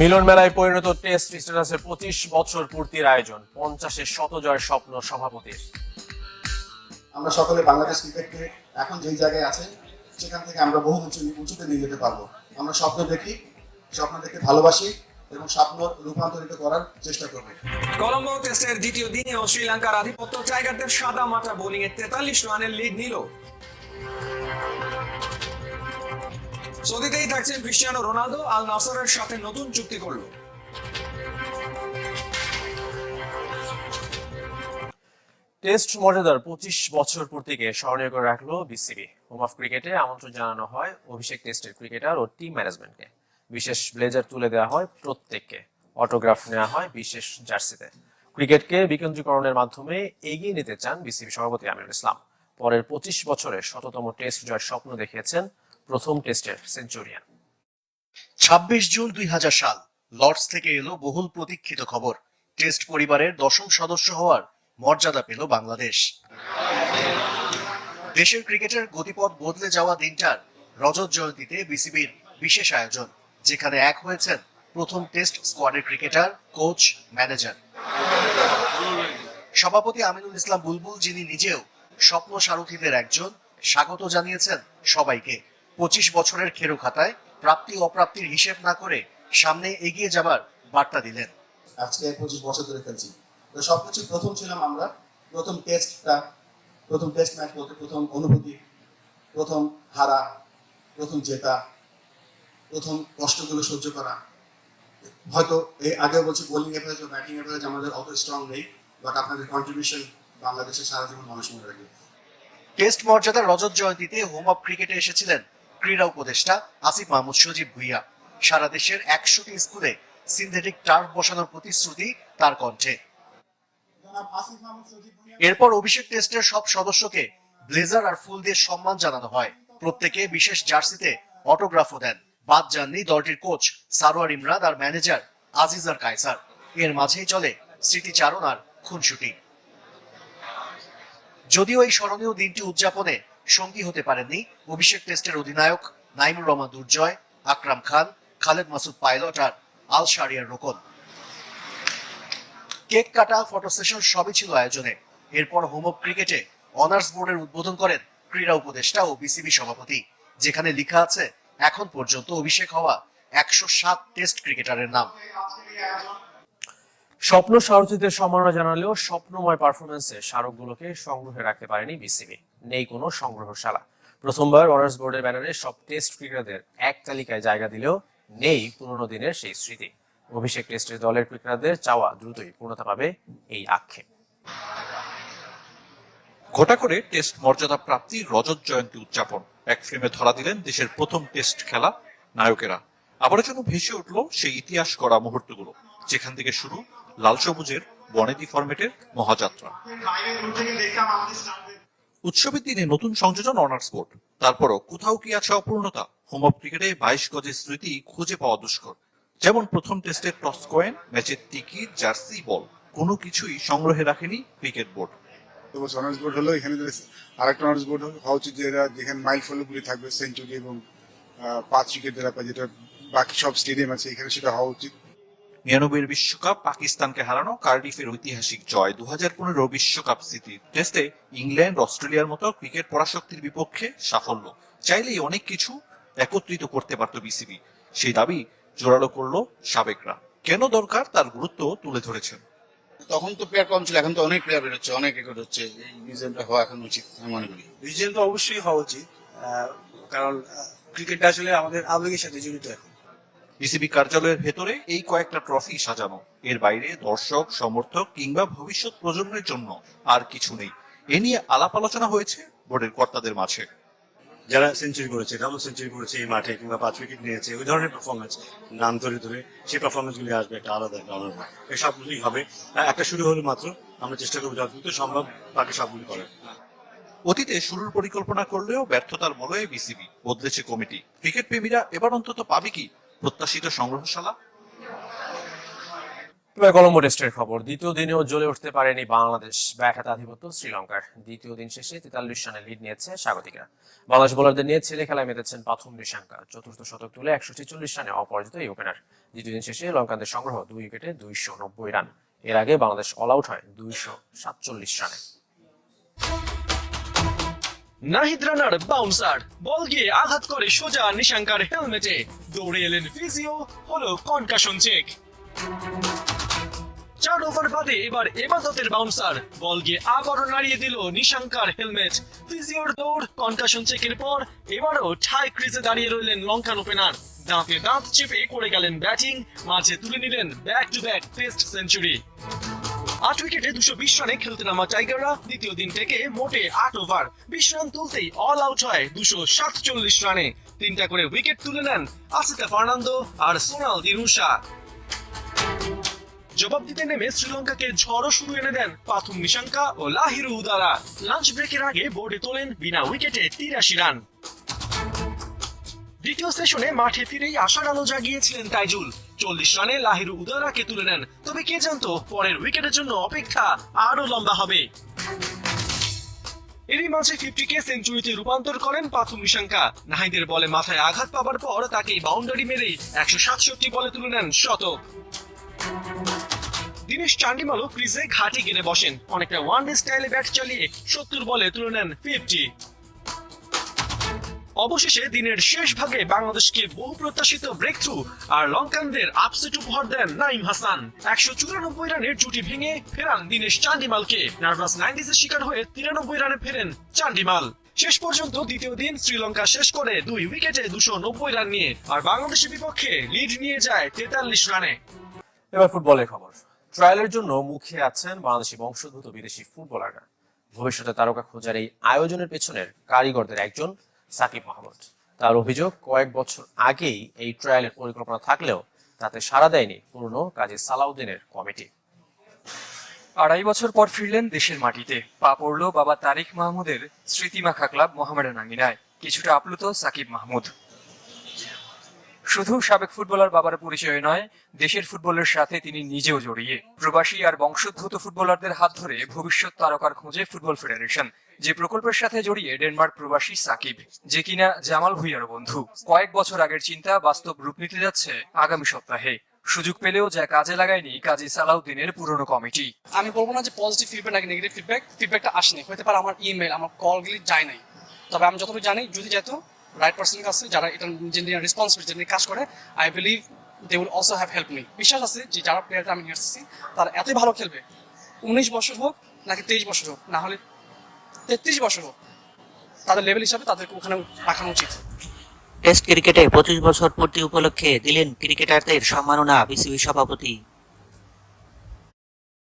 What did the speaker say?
মিলন মেলায় পরিণত টেস্ট স্ট্যাটাসের পঁচিশ বছর পূর্তির আয়োজন পঞ্চাশের শতজয় স্বপ্ন সভাপতির। আমরা সকলে বাংলাদেশ ক্রিকেটকে এখন যেই জায়গায় আছে সেখান থেকে আমরা বহু উঁচু উঁচুতে নিয়ে যেতে পারব। আমরা স্বপ্ন দেখি স্বপ্ন দেখে ভালোবাসি এবং স্বপ্ন রূপান্তরিত করার চেষ্টা করব। কলম্বো টেস্টের দ্বিতীয় দিনেও শ্রীলঙ্কার আধিপত্য টাইগারদের সাদা মাটা বোলিং এ তেতাল্লিশ রানের লিড নিল। সৌদিতেই থাকছেন ক্রিস্টিয়ানো রোনালদো, আল নাসরের সাথে নতুন চুক্তি করল। টেস্ট মর্যাদার পঁচিশ বছর পূর্তিকে স্মরণীয় করে রাখল বিসিবি। হোম অফ ক্রিকেটে আমন্ত্রণ জানানো হয় অভিষেক টেস্টের ক্রিকেটার ও টিম ম্যানেজমেন্টকে বিশেষ ব্লেজার তুলে দেওয়া হয় প্রত্যেককে। অটোগ্রাফ নেওয়া হয় বিশেষ জার্সিতে। ক্রিকেটকে বিকেন্দ্রীকরণের মাধ্যমে এগিয়ে নিতে চান বিসিবি সভাপতি আমিনুল ইসলাম। পরের পঁচিশ বছরে শততম টেস্ট জয়ের স্বপ্ন দেখিয়েছেন প্রথম টেস্টের সেঞ্চুরিয়ান। ছাব্বিশ জুন দুই সাল, লর্ডস থেকে এলো বহুল প্রতীক্ষিত খবর। টেস্ট পরিবারের দশম সদস্য হওয়ার মর্যাদা পেল বাংলাদেশ। দেশের ক্রিকেটের গতিপথ বদলে যাওয়া দিনটার রজত জয়ন্তীতে বিসিবির বিশেষ আয়োজন, যেখানে এক হয়েছেন প্রথম টেস্ট স্কোয়াডের ক্রিকেটার, কোচ, ম্যানেজার। সভাপতি আমিনুল ইসলাম বুলবুল, যিনি নিজেও স্বপ্ন সারথীদের একজন, স্বাগত জানিয়েছেন সবাইকে। পঁচিশ বছরের খেরো খাতায় প্রাপ্তি অপ্রাপ্তির হিসেব না করে সামনে এগিয়ে যাবার বার্তা দিলেন। আজকে পঁচিশ বছর ধরে খেলছি। তো সবকিছু প্রথম ছিলাম আমরা। প্রথম টেস্টটা প্রথম টেস্ট ম্যাচ বলতে প্রথম অনুভূতি প্রথম হারা প্রথম জেতা প্রথম কষ্টগুলো সহ্য করা। হয়তো এই আগে বলছি বোলিং এভারেজ বা ব্যাটিং এভারেজ আমাদের অত স্ট্রং নেই বাট আপনাদের কন্ট্রিবিউশন বাংলাদেশের সারা জীবন মানুষ মনে রাখবে। টেস্ট মর্যাদার রজত জয়ন্তীতে হোম অফ ক্রিকেটে এসেছিলেন ক্রীড়া উপদেষ্টা আসিফ মাহমুদ সজীব ভুইয়া। সারা দেশের একশোটি স্কুলে সিনথেটিক টার্ফ বসানোর প্রতিশ্রুতি তার কণ্ঠে। এরপর অভিষেক টেস্টের সব সদস্যকে ব্লেজার আর ফুল দিয়ে সম্মান জানানো হয়। প্রত্যেকে বিশেষ জার্সিতে অটোগ্রাফও দেন। বাদ যাননি দলটির কোচ সারোয়ার ইমরান আর ম্যানেজার আজিজার কায়সার। এর মাঝেই চলে স্মৃতিচারণ আর খুনসুটি। যদিও এই স্মরণীয় দিনটি উদযাপনে সঙ্গী হতে পারেননি অভিষেক টেস্টের অধিনায়ক নাইমুর রহমান দুর্জয়, আকরাম খান, খালেদ মাসুদ পাইলট আর আল শারিয়ার রোকন। কেক কাটা, ফটো সেশন সবই ছিল আয়োজনে। এরপর হোম ক্রিকেটে অনার্স বোর্ডের উদ্বোধন করেন ক্রীড়া উপদেষ্টা ও বিসিবি সভাপতি। যেখানে লেখা আছে, এখন পর্যন্ত অভিষেক হওয়া একশো সাত টেস্ট ক্রিকেটারের নাম। স্বপ্ন সারথীদের সম্মাননা জানালেও স্বপ্নময় পারফরমেন্সে স্মারকগুলোকে সংগ্রহে রাখতে পারেনি বিসিবি। নেই কোনো সংগ্রহশালা। প্রথমবার অনার্স বোর্ডের ব্যানারে সব টেস্ট ক্রিকেটারদের এক তালিকায় জায়গা দিলেও নেই পুরনো দিনের সেই স্মৃতি। অভিষেক টেস্টের দলের ক্রিকেটারদের চাওয়া দ্রুতই পূর্ণতা পাবে এই আক্ষেপ। ঘটা করে টেস্ট মর্যাদা প্রাপ্তির রজত জয়ন্তী উদযাপন। এক ফ্রেমে ধরা দিলেন দেশের প্রথম টেস্ট খেলা নায়কেরা। আবারও যেন ভেসে উঠল সেই ইতিহাস করা মুহূর্তগুলো যেখান থেকে শুরু লাল সবুজের বনেদি ফরম্যাটের মহাযাত্রা। উৎসবের দিনে নতুন সংযোজন অনার্স বোর্ড। তারপরও কোথাও কি আছে অপূর্ণতা? হোম অফ ক্রিকেটে বাইশ গজের স্মৃতি খুঁজে পাওয়া দুষ্কর। যেমন প্রথম টেস্টের টস কয়েন, ম্যাচের টিকিট, জার্সি, বল। কোনো কিছুই সংগ্রহে রাখেনি ক্রিকেট বোর্ড। অনার্স বোর্ড হলো এখানে আরেকটা অনার্স বোর্ড হওয়া উচিত যেখানে মাইল ফলগুলি থাকবে সেঞ্চুরি এবং পাঁচ উইকেট পায় যেটা বাকি সব স্টেডিয়াম আছে, এখানে সেটা হওয়া উচিত। নিরানব্বইয়ের বিশ্বকাপ পাকিস্তানকে হারানো কার্ডিফের ঐতিহাসিক জয় দু হাজার পনেরো বিশ্বকাপ স্মৃতি টেস্টে ইংল্যান্ড অস্ট্রেলিয়ার মতো ক্রিকেট পরাশক্তির বিপক্ষে সাফল্য। চাইলেই অনেক কিছু একত্রিত করতে পারত বিসিবি। সেই দাবি জোরালো করল সাবেকরা। কেন দরকার তার গুরুত্ব তুলে ধরেছেন? তখন তো প্লেয়ার কম ছিল এখন তো অনেক প্লেয়ার বেরোচ্ছে অনেক রেকর্ড হচ্ছে। এই রিজনটা হওয়া এখন উচিত আমি মনে করি। রিজন তো অবশ্যই হওয়া উচিত আহ, কারণ ক্রিকেটটা আসলে আমাদের আবেগের সাথে জড়িত এখন। বিসিবি কার্যালয়ের ভেতরে এই কয়েকটা ট্রফি সাজানো। এর বাইরে দর্শক সমর্থক কিংবা ভবিষ্যৎ প্রজন্মের জন্য আর কিছু নেই। এ নিয়ে আলাপ আলোচনা হয়েছে বোর্ডের কর্তাদের মাঝে। যারা সেঞ্চুরি করেছে ডাবল সেঞ্চুরি করেছে এই মাঠে কিংবা পাঁচ উইকেট নিয়েছে ওই ধরনের পারফরমেন্স নাম ধরে ধরে সেই পারফরমেন্স গুলি আসবে একটা আলাদা একটা অনন্য এই সবগুলি হবে। আহ, একটা শুরু হলে মাত্র আমরা চেষ্টা করব যতটুকু সম্ভব বাকি সবগুলি করার। অতীতে শুরুর পরিকল্পনা করলেও ব্যর্থতার মলয়ে বিসিবি বদলেছে কমিটি। ক্রিকেট প্রেমীরা এবার অন্তত পাবে কি? প্রত্যাশিত সংগ্রহশালা? এবার কলম্বো টেস্টের খবর। দ্বিতীয় দিনেও জ্বলে উঠতে পারেনি বাংলাদেশ। ব্যাট আধিপত্য শ্রীলঙ্কার। দ্বিতীয় দিন শেষে তেতাল্লিশ রানে লিড নিয়েছে স্বাগতিকরা। বাংলাদেশ বোলারদের নিয়ে ছেলে খেলায় মেতেছেন প্রথম নিশাঙ্কা। চতুর্থ শতক তুলে একশো ছেচল্লিশ রানে অপরাজিত এই ওপেনার দ্বিতীয় দিন শেষে লঙ্কানদের সংগ্রহ দুই উইকেটে দুইশো নব্বই রান। এর আগে বাংলাদেশ অল আউট হয় দুইশো সাতচল্লিশ রানে। নাহিদ রানার বাউন্সার। বল গিয়ে আঘাত করে সোজা নিশাঙ্কার হেলমেটে। দৌড়ে এলেন ফিজিও, হলো কনকাশন চেক। চার ওভার বাদে এবার এবাদতের বাউন্সার। বল গিয়ে আবারও নাড়িয়ে দিল নিশাঙ্কার হেলমেট। ফিজিওর দৌড় কনকাশন চেকের পর এবারও ঠাই ক্রিজে দাঁড়িয়ে রইলেন লঙ্কান ওপেনার। দাঁতে দাঁত চেপে করে গেলেন ব্যাটিং, মাঝে তুলে নিলেন back to back test century আট উইকেটে দুশো বিশ রানে খেলতে নামা টাইগাররা দ্বিতীয় দিন থেকে মোটে আট ওভার, বিশ রান তুলতেই অল আউট হয় দুশো সাতচল্লিশ রানে। তিনটা করে উইকেট তুলে নেন আসিতা ফার্নান্দো আর সোনাল দিনুসা জবাব দিতে নেমে শ্রীলঙ্কাকে ঝড়ও শুরু এনে দেন পাথুম নিশাঙ্কা ও লাহিরু উদারা। লাঞ্চ ব্রেকের আগে বোর্ডে তোলেন বিনা উইকেটে তিরাশি রান। দ্বিতীয় সেশনে মাঠে ফিরেই আশার আলো জাগিয়েছিলেন তাইজুল। চল্লিশ রানে লাহিরু উদারাকে তুলে নেন। তবে কে জানতো, পরের উইকেটের জন্য অপেক্ষা আরও লম্বা হবে। এরই মাঝে ফিফটিকে সেঞ্চুরিতে রূপান্তর করেন পাথুম নিশাঙ্কা। নাহিদের বলে মাথায় আঘাত পাবার পর তাকে বাউন্ডারি মেরেই একশো সাতষট্টি বলে তুলে নেন শতক। দিনেশ চান্ডিমালও ক্রিজে ঘাটে গেলে বসেন। অনেকটা ওয়ান ডে স্টাইলে ব্যাট চালিয়ে সত্তর বলে তুলে নেন ফিফটি। অবশেষে দিনের শেষ ভাগে বাংলাদেশকে বহু প্রত্যাশিত ব্রেক থ্রু আর লঙ্কানদের আপসেট উপহার দেন নাইম হাসান। একশো চুরানব্বই রানের জুটি ভেঙে ফেরান দিনেশ চান্ডিমালকে নার্ভাস নাইনটিসের শিকার হয়ে তিরানব্বই রানে ফেরেন চান্ডিমাল শেষ পর্যন্ত দ্বিতীয় দিন শ্রীলঙ্কা শেষ করে দুই উইকেটে দুশো নব্বই রান নিয়ে আর বাংলাদেশের বিপক্ষে লিড নিয়ে যায় তেতাল্লিশ রানে। এবার ফুটবলের খবর। ট্রায়ালের জন্য মুখে আছেন বাংলাদেশি বংশোদ্ভূত বিদেশি ফুটবলাররা। ভবিষ্যতে তারকা খোঁজার এই আয়োজনের পেছনের কারিগরদের একজন সাকিব মাহমুদ। তার অভিযোগ, কয়েক বছর আগেই এই ট্রায়ালের পরিকল্পনা থাকলেও তাতে সাড়া দেয়নি পুরনো কাজী সালাউদ্দিনের কমিটি। আড়াই বছর পর ফিরলেন দেশের মাটিতে। পা পড়ল বাবা তারিক মাহমুদের স্মৃতিমাখা ক্লাব মোহামেডান আঙ্গিনায়। কিছুটা আপ্লুত সাকিব মাহমুদ। শুধু সাবেক ফুটবলার বাবার পরিচয় নয়, দেশের ফুটবলের সাথে তিনি নিজেও জড়িয়ে। প্রবাসী আর বংশোদ্ভূত ফুটবলারদের হাত ধরে ভবিষ্যৎ তারকার খোঁজে ফুটবল ফেডারেশন, যে প্রকল্পের সাথে জড়িয়ে ডেনমার্ক প্রবাসী সাকিব, যে কিনা জামাল ভুইয়ার বন্ধু। কয়েক বছর আগের চিন্তা বাস্তব রূপ নিতে যাচ্ছে আগামী সপ্তাহে। সুযোগ পেলেও যা কাজে লাগায়নি কাজী সালাউদ্দিনের পুরনো কমিটি। আমি বলব না যে পজিটিভ ফিডব্যাক নাকি নেগেটিভ ফিডব্যাক ফিডব্যাকটা আসেনি। হতে পারে আমার ইমেল আমার কলগুলি যায় নাই। তবে আমি যতটুকু জানি, যদি যেত রাইট পার্সনের কাছে যারা এটা নিয়ে রেসপন্সিবিলিটি নিয়ে কাজ করে I believe they will also have help me বিশ্বাস আছে যে যারা প্লেয়ারটা আমি নিয়ে আসছি তারা এতই ভালো খেলবে। উনিশ বছর হোক নাকি তেইশ বছর হোক, না হলে তেত্রিশ বছর হোক, তাদের লেভেল হিসাবে তাদেরকে ওখানে রাখানো উচিত। টেস্ট ক্রিকেটে পঁচিশ বছর পূর্তি উপলক্ষে দিলেন ক্রিকেটারদের সম্মাননা বিসিবি সভাপতি।